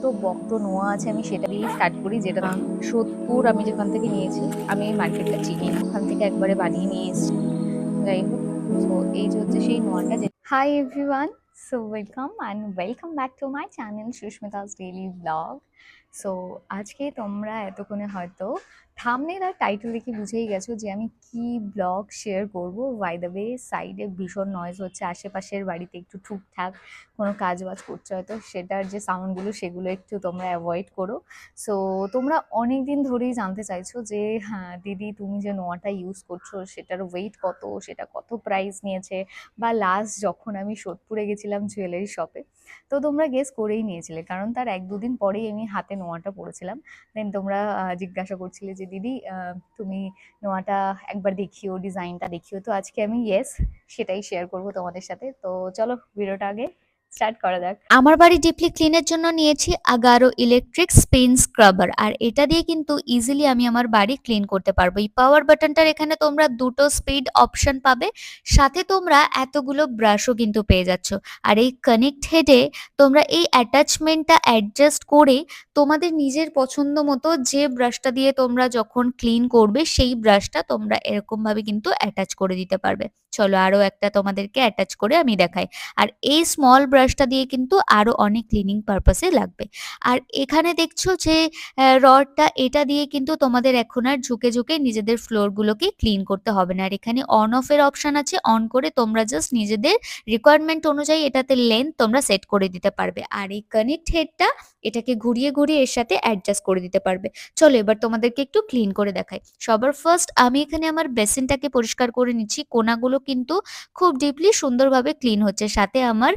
দুটো বক্ত নোয়া আছে, আমি সেটা দিয়ে স্টার্ট করি, যেটা সোদপুর আমি যেখান থেকে নিয়েছি, আমি এই মার্কেটটা চিনি। ওখান থেকে একবারে বানিয়ে নিয়ে এসেছি। যাই হোক, তো এই যে হচ্ছে সেই নোয়াটা যে hi everyone so welcome and welcome back to my channel Susmita's daily vlog so আজকে তোমরা এতক্ষণে হয়তো থামনের আর টাইটেল দেখে বুঝেই গেছো যে আমি কি ব্লগ শেয়ার করব? বাই দ্য ওয়ে সাইডে ভীষণ নয়েজ হচ্ছে, আশেপাশের বাড়িতে একটু টুকটাক কোনো কাজ বাজ করছে হয়তো, সেটার যে সাউন্ডগুলো সেগুলো একটু তোমরা অ্যাভয়েড করো। সো তোমরা অনেক দিন ধরেই জানতে চাইছো যে হ্যাঁ দিদি, তুমি যে নোয়াটা ইউজ করছ, সেটার ওয়েট কত? সেটা কত প্রাইস নিয়েছে? বা লাস্ট যখন আমি সোদপুরে গেছিলাম জুয়েলারি শপে তো তোমরা গেস করেই নিয়েছিলে। কারণ তার এক দুদিন পরেই আমি হাতে নোয়াটা পড়েছিলাম। দেন তোমরা জিজ্ঞাসা করছিলে যে দিদি তুমি নোয়াটা একবার দেখিও ডিজাইনটা দেখিও। তো আজকে আমি ইয়েস সেটাই শেয়ার করব তোমাদের সাথে। তো চলো, ভিডিওটা আগে স্টার্ট করা যাক। আমার বাড়ি ডিপলি ক্লিনের জন্য নিয়েছি আগারো ইলেকট্রিক স্পিন স্ক্রাবার আর এটা দিয়ে কিন্তু ইজিলি আমি আমার বাড়ি ক্লিন করতে পারব। এই পাওয়ার বাটনটার এখানে তোমরা দুটো স্পিড অপশন পাবে। সাথে তোমরা এতগুলো ব্রাশও কিন্তু পেয়ে যাচ্ছ। আর এই কানেক্ট হেডে তোমরা এই অ্যাটাচমেন্টটা অ্যাডজাস্ট করে তোমাদের নিজের পছন্দ মতো যে ব্রাশটা দিয়ে তোমরা যখন ক্লিন করবে, সেই ব্রাশটা তোমরা এরকম ভাবে কিন্তু অ্যাটাচ করে দিতে পারবে। চলো আরও একটা তোমাদেরকে অ্যাটাচ করে আমি দেখাই। আর এই স্মল ব্রাশটা দিয়ে কিন্তু আরও অনেক ক্লিনিং পারপাসে লাগবে। আর এখানে দেখছ যে রডটা এটা দিয়ে কিন্তু তোমাদের এখন আর ঝুঁকে ঝুঁকে নিজেদের ফ্লোরগুলোকে ক্লিন করতে হবে না। আর এখানে অন অফ এর অপশন আছে অন করে তোমরা জাস্ট নিজেদের রিকোয়ারমেন্ট অনুযায়ী এটাতে লেন্থ তোমরা সেট করে দিতে পারবে। আর এই কানেক্ট হেডটা এটাকে ঘুরিয়ে ঘুরিয়ে এর সাথে অ্যাডজাস্ট করে দিতে পারবে। চলো এবার তোমাদেরকে একটু ক্লিন করে দেখাই। সবার ফার্স্ট আমি এখানে আমার বেসিনটাকে পরিষ্কার করে নিচ্ছি। কোনাগুলো কিন্তু খুব ডিপলি সুন্দরভাবে ক্লিন হচ্ছে। সাথে আমার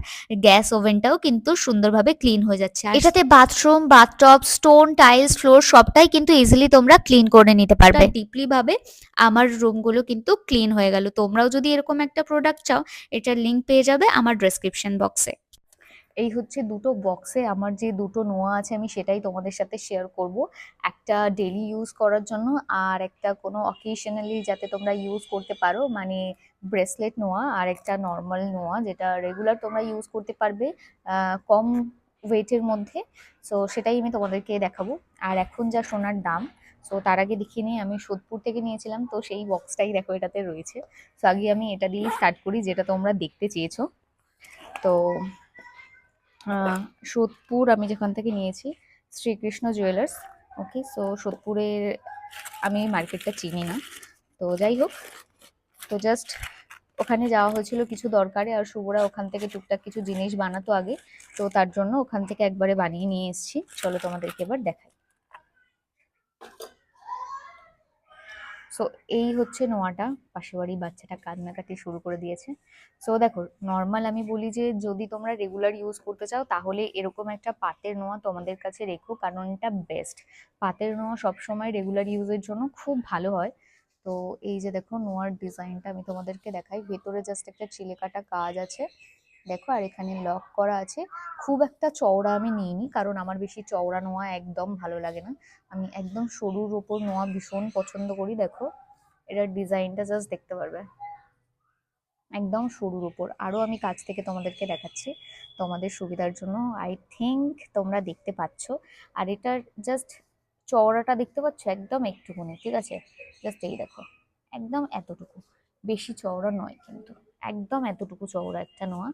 গ্যাস ওভেনটাও কিন্তু সুন্দরভাবে ক্লিন হয়ে যাচ্ছে। এটাতে bathroom bathtub stone tiles floor সবটাই কিন্তু ইজিলি তোমরা ক্লিন করে নিতে পারবে। ডিপলি ভাবে আমার রুমগুলো কিন্তু ক্লিন হয়ে গেল। তোমরাও যদি এরকম একটা প্রোডাক্ট চাও, এটার লিঙ্ক পেয়ে যাবে আমার ডেসক্রিপশন বক্সে এই হচ্ছে দুটো বক্সে আমার যে দুটো নোয়া আছে আমি সেটাই তোমাদের সাথে শেয়ার করব। একটা ডেলি ইউজ করার জন্য আর একটা কোনো অকেশনালি যাতে তোমরা ইউজ করতে পারো মানে ব্রেসলেট নোয়া আর একটা নর্মাল নোয়া যেটা রেগুলার তোমরা ইউজ করতে পারবে কম ওয়েটের মধ্যে। সো সেটাই আমি তোমাদেরকে দেখাবো। আর এখন যা সোনার দাম সো তার আগে দেখিয়ে নিই, আমি সোদপুর থেকে নিয়েছিলাম, তো সেই বক্সটাই দেখো এটাতে রয়েছে। সো আগে আমি এটা দিয়ে স্টার্ট করি, যেটা তোমরা দেখতে চেয়েছো। তো সোদপুর আমি যেখান থেকে নিয়েছি, শ্রীকৃষ্ণ জুয়েলার্স ওকে সো সোদপুরের আমি মার্কেটটা চিনি না। তো যাই হোক, তো জাস্ট ওখানে যাওয়া হয়েছিল কিছু দরকারে আর শুভরা ওখান থেকে টুকটাক কিছু জিনিস বানাতো আগে। তো তার জন্য ওখান থেকে একবারে বানিয়ে নিয়ে এসেছি। চলো তোমাদেরকে এবার দেখাই। সো এই হচ্ছে নোয়াটা। পাশের বাড়ির বাচ্চাটা কান্নাকাটি শুরু করে দিয়েছে। সো দেখো নর্মাল আমি বলি যে, যদি তোমরা রেগুলার ইউজ করতে চাও, তাহলে এরকম একটা পাতের নোয়া তোমাদের কাছে রেখো, কারণ এটা বেস্ট পাতের নোয়া সবসময় রেগুলার ইউজের জন্য খুব ভালো হয়। তো, এই যে দেখো, নোয়ার ডিজাইনটা আমি তোমাদেরকে দেখাই। ভেতরে জাস্ট একটা চিলে কাটা কাজ আছে। দেখো, আর এখানে লক করা আছে। খুব একটা চওড়া আমি নিইনি, কারণ আমার বেশি চওড়া নোয়া একদম ভালো লাগে না। আমি একদম সরুর ওপর নোয়া ভীষণ পছন্দ করি, দেখো। এটার ডিজাইনটা জাস্ট দেখতে পারবে। একদম সরুর ওপর। আরও আমি কাছ থেকে তোমাদেরকে দেখাচ্ছি। তোমাদের সুবিধার জন্য আই থিঙ্ক তোমরা দেখতে পাচ্ছ। আর এটার জাস্ট চওড়াটা দেখতে পাচ্ছ? একদম একটুকুনি, ঠিক আছে? জাস্ট এই দেখো। একদম এতটুকু। বেশি চওড়া নয় কিন্তু। একদম এতটুকু চওড়া একটা নোয়া।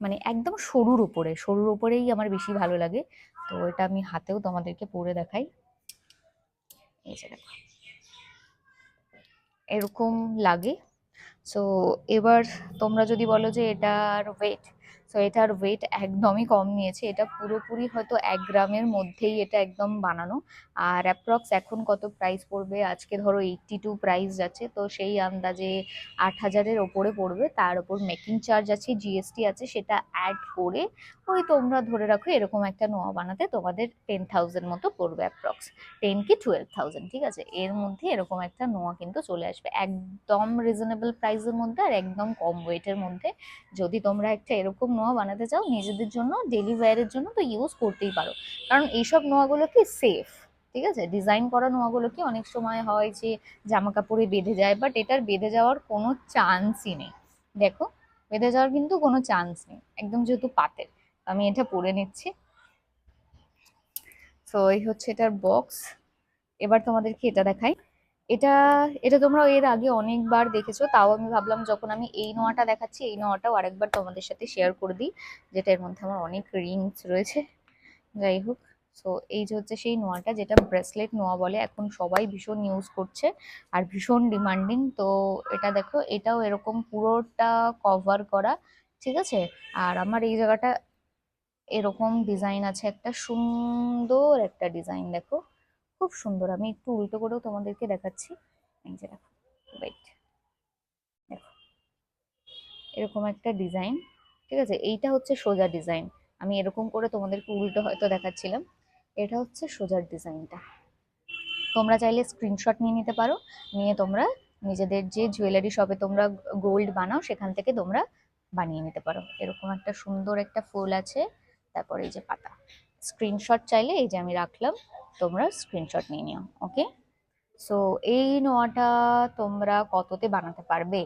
মানে একদম সরুর উপরে, সরুর উপরেই আমার বেশি ভালো লাগে। তো এটা আমি হাতেও তোমাদেরকে পরে দেখাই। এই যে দেখো। এরকম লাগে। সো এবার তোমরা যদি বলো যে এটার ওয়েট সো এটার ওয়েট একদমই কম নিয়েছে। এটা পুরোপুরি হয়তো এক গ্রামের মধ্যেই এটা একদম বানানো। আর অ্যাপ্রক্স এখন কত প্রাইস পড়বে? আজকে ধরো এইটটি টু প্রাইস যাচ্ছে। তো সেই আন্দাজে আট হাজারের ওপরে পড়বে। তার ওপর মেকিং চার্জ আছে জিএসটি আছে, সেটা অ্যাড করে ওই তোমরা ধরে রাখো এরকম একটা নোয়া বানাতে তোমাদের টেন থাউজেন্ড মতো পড়বে অ্যাপ্রক্স টেন কি টুয়েলভ থাউজেন্ড ঠিক আছে? এর মধ্যে এরকম একটা নোয়া কিন্তু চলে আসবে। একদম রিজনেবল প্রাইসের মধ্যে আর একদম কম ওয়েটের মধ্যে। যদি তোমরা একটা এরকম নোয়া বানাতে চাও, নিজেদের জন্য ডেলি ওয়্যারের জন্য তো ইউজ করতেই পারো। কারণ এইসব নোয়াগুলো কি সেফ ঠিক আছে? ডিজাইন করা নোয়াগুলো কি অনেক সময় হয় যে জামা কাপড়ে বেঁধে যায় বাট এটার বেঁধে যাওয়ার কোনো চান্সই নেই। দেখো, বেঁধে যাওয়ার কিন্তু কোনো চান্স নেই, একদম যেহেতু পাতের। আমি এটা পরে নিচ্ছি। তো এই হচ্ছে এটার বক্স এবার তোমাদেরকে এটা দেখাই। এটা এটা তোমরা এর আগে অনেকবার দেখেছ, তাও আমি ভাবলাম যখন আমি এই নোয়াটা দেখাচ্ছি, এই নোয়াটাও আরেকবার তোমাদের সাথে শেয়ার করে দিই, যেটা এর মধ্যে আমার অনেক রিংস রয়েছে। যাই হোক সো এই যে হচ্ছে সেই নোয়াটা, যেটা ব্রেসলেট নোয়া বলে, এখন সবাই ভীষণ ইউজ করছে আর ভীষণ ডিমান্ডিং তো এটা দেখো, এটাও এরকম পুরোটা কভার করা, ঠিক আছে? আর আমার এই জায়গাটা এরকম ডিজাইন আছে, একটা সুন্দর একটা ডিজাইন দেখো। খুব সুন্দর। আমি একটু উল্টো করেও তোমাদেরকে দেখাচ্ছি। দেখো এরকম একটা ডিজাইন ঠিক আছে? এইটা হচ্ছে সোজা ডিজাইন আমি এরকম করে তোমাদেরকে উল্টো হয়তো দেখাচ্ছিলাম। এটা হচ্ছে সোজার ডিজাইনটা তোমরা চাইলে স্ক্রিনশট নিয়ে নিতে পারো। নিয়ে তোমরা নিজেদের যে জুয়েলারি শপে তোমরা গোল্ড বানাও, সেখান থেকে তোমরা বানিয়ে নিতে পারো। এরকম একটা সুন্দর একটা ফুল আছে। তারপরে এই যে পাতা। স্ক্রিনশট চাইলে এই যে আমি রাখলাম। তোমরা স্ক্রিনশট নিয়ে নিও ওকে সো এই নোয়াটা তোমরা কততে বানাতে পারবে?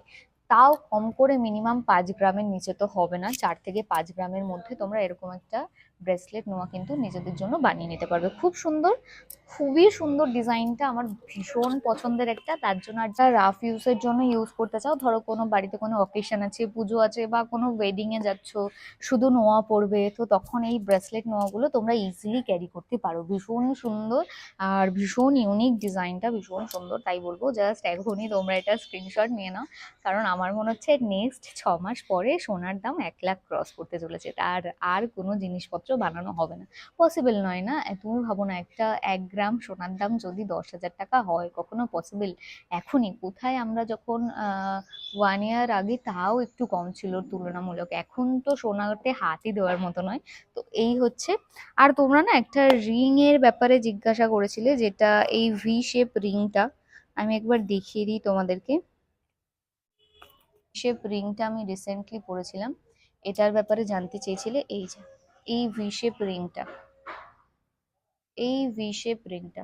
তাও কম করে মিনিমাম পাঁচ গ্রামের নিচে তো হবে না। চার থেকে পাঁচ গ্রামের মধ্যে তোমরা এরকম একটা ব্রেসলেট নোয়া কিন্তু নিজেদের জন্য বানিয়ে নিতে পারবে। খুব সুন্দর, খুবই সুন্দর ডিজাইনটা আমার ভীষণ পছন্দের একটা। তার জন্য আর যা রাফ ইউজের জন্য ইউজ করতে চাও, ধরো কোনো বাড়িতে কোনো অকেশন আছে, পুজো আছে বা কোনো ওয়েডিং এ যাচ্ছ, শুধু নোয়া পড়বে, তো তখন এই ব্রেসলেট নোয়াগুলো তোমরা ইজিলি ক্যারি করতে পারো। ভীষণ সুন্দর আর ভীষণ ইউনিক ডিজাইনটা ভীষণ সুন্দর, তাই বলব। জাস্ট এখনই তোমরা এটা স্ক্রিনশট নিয়ে নাও, কারণ আমার মনে হচ্ছে নেক্সট ছ মাস পরে সোনার দাম এক লাখ ক্রস করতে চলেছে। আর আর কোনো জিনিসপত্র বানানো হবে না। পসিবল নয় না? তুমি ভাবো না, একটা এক গ্রাম সোনার দাম যদি দশ হাজার টাকা হয়, কখনো পসিবল এখনই, কোথায় আমরা যখন ওয়ান ইয়ার আগে তাও একটু কম ছিল তুলনামূলক। এখন তো সোনাতে হাতই দেওয়ার মতো নয়। তো এই হচ্ছে। আর তোমরা না একটা রিং এর ব্যাপারে জিজ্ঞাসা করেছিলে, যেটা এই ভি শেপ রিংটা আমি একবার দেখিয়ে দিই তোমাদেরকে। শেপ রিংটা আমি রিসেন্টলি পরেছিলাম। এটার ব্যাপারে জানতে চেয়েছিলে, এই যে, এই ভি শেপ রিংটা। এই ভি শেপ রিংটা।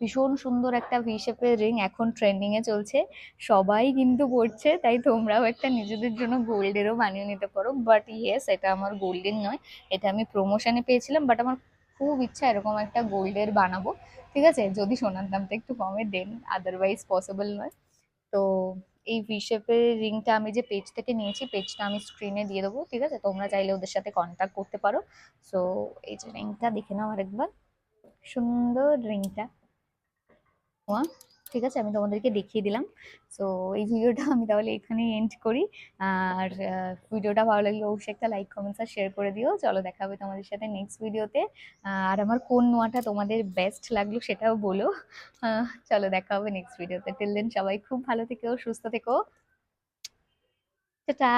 ভীষণ সুন্দর একটা ভি শেপের রিং এখন ট্রেন্ডিংয়ে চলছে। সবাই কিন্তু পড়ছে তাই তোমরাও একটা নিজেদের জন্য গোল্ডেরও বানিয়ে নিতে পারো। বাট ইয়েস এটা আমার গোল্ডেন নয়। এটা আমি প্রমোশনে পেয়েছিলাম বাট আমার খুব ইচ্ছা এরকম একটা গোল্ডের বানাবো। ঠিক আছে? যদি সোনার দামটা একটু কমে দেন আদারওয়াইজ পসিবল নয়। তো এই ভি রিংটা আমি যে পেজ থেকে নিয়েছি পেজটা আমি স্ক্রিনে দিয়ে দেবো, ঠিক আছে? তোমরা চাইলে ওদের সাথে কন্ট্যাক্ট করতে পারো। সো এই যে রিংটা দেখে নাও আরেকবার। সুন্দর রিংটা নোয়া ঠিক আছে, আমি তোমাদেরকে দেখিয়ে দিলাম। সো এই ভিডিওটা আমি তাহলে এখানেই এন্ড করি। আর ভিডিওটা ভালো লাগলে অবশ্যই একটা লাইক কমেন্টস আর শেয়ার করে দিও। চলো দেখা হবে তোমাদের সাথে নেক্সট ভিডিওতে আর আমার কোন নোয়াটা তোমাদের বেস্ট লাগল সেটাও বলো। চলো দেখা হবে নেক্সট ভিডিওতে টিল দেন সবাই খুব ভালো থেকো, সুস্থ থেকো। টাটা!